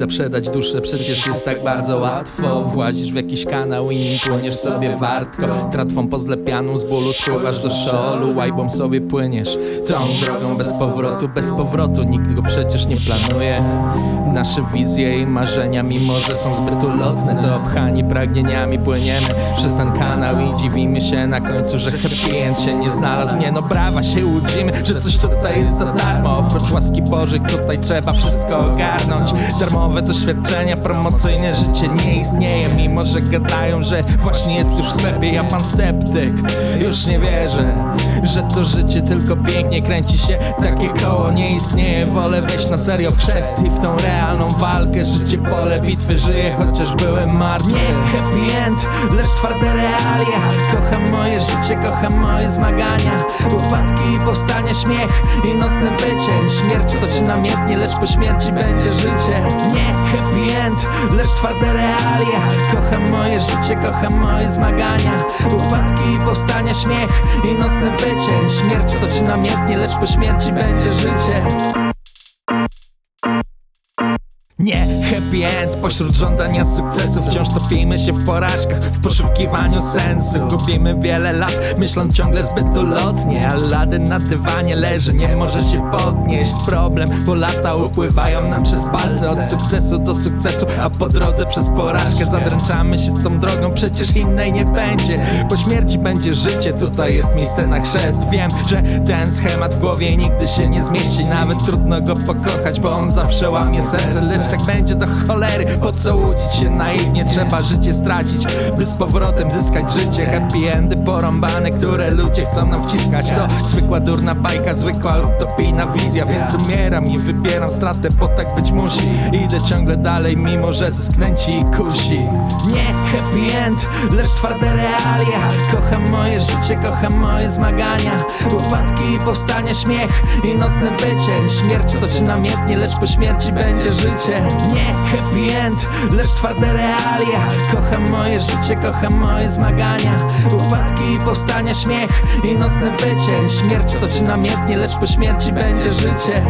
zaprzedać duszę Przecież jest tak bardzo łatwo. Włazisz w jakiś kanał i płyniesz sobie wartko. Tratwą pozlepianą z bólu spływasz do szolu Łajbą sobie płyniesz tą drogą bez powrotu Bez powrotu, nikt go przecież nie planuje. Nasze wizje i marzenia mimo, że są zbyt ulotne To obchani pragnieniami płyniemy przez ten kanał I dziwimy się na końcu, że happy end się nie znalazł. Nie no brawa, się łudzimy, że coś tutaj jest za darmo. Oprócz łaski Bożej tutaj trzeba wszystko ogarnąć. Darmowe doświadczenia, promocyjne życie nie istnieje Mimo, że gadają, że właśnie jest już w sklepie Ja pan sceptyk, już nie wierzę Że to życie tylko pięknie kręci się. Takie koło nie istnieje Wolę wejść na serio w chrzest i w tą realną walkę. Życie pole bitwy, żyję chociaż byłem martwy. Nie happy end, lecz twarde realia. Kocham moje życie, kocham moje zmagania. Upadki i powstania, śmiech i nocne wycie. Śmierć otoczy namiętnie, lecz po śmierci będzie życie. Nie happy end, lecz twarde realia. Kocham moje życie, kocham moje zmagania. Upadki i powstania, śmiech i nocne wycie Śmierć otoczy namiętnie, lecz po śmierci będzie życie pośród żądania sukcesu Wciąż topimy się w porażkach W poszukiwaniu sensu. Gubimy wiele lat Myśląc ciągle zbyt ulotnie Aladdin na dywanie leży Nie może się podnieść. Problem, bo lata upływają nam przez palce Od sukcesu do sukcesu A po drodze przez porażkę Zadręczamy się tą drogą Przecież innej nie będzie Po śmierci będzie życie Tutaj jest miejsce na chrzest. Wiem, że ten schemat w głowie nigdy się nie zmieści Nawet trudno go pokochać Bo on zawsze łamie serce Lecz tak będzie do cholery Po co łudzić się naiwnie Trzeba życie stracić By z powrotem zyskać życie. Happy endy porąbane Które ludzie chcą nam wciskać. To zwykła durna bajka Zwykła utopijna wizja Więc umieram i wybieram stratę Bo tak być musi. Idę ciągle dalej Mimo, że zysk nęci i kusi. Nie happy end Lecz twarde realia. Kocham moje życie Kocham moje zmagania. Upadki i powstania Śmiech i nocne wycie. Śmierć otoczy namiętnie Lecz po śmierci będzie życie. Nie happy end Lecz twarde realia. Kocham moje życie Kocham moje zmagania. Upadki i powstania Śmiech i nocne wycie. Śmierć otoczy namiętnie Lecz po śmierci będzie życie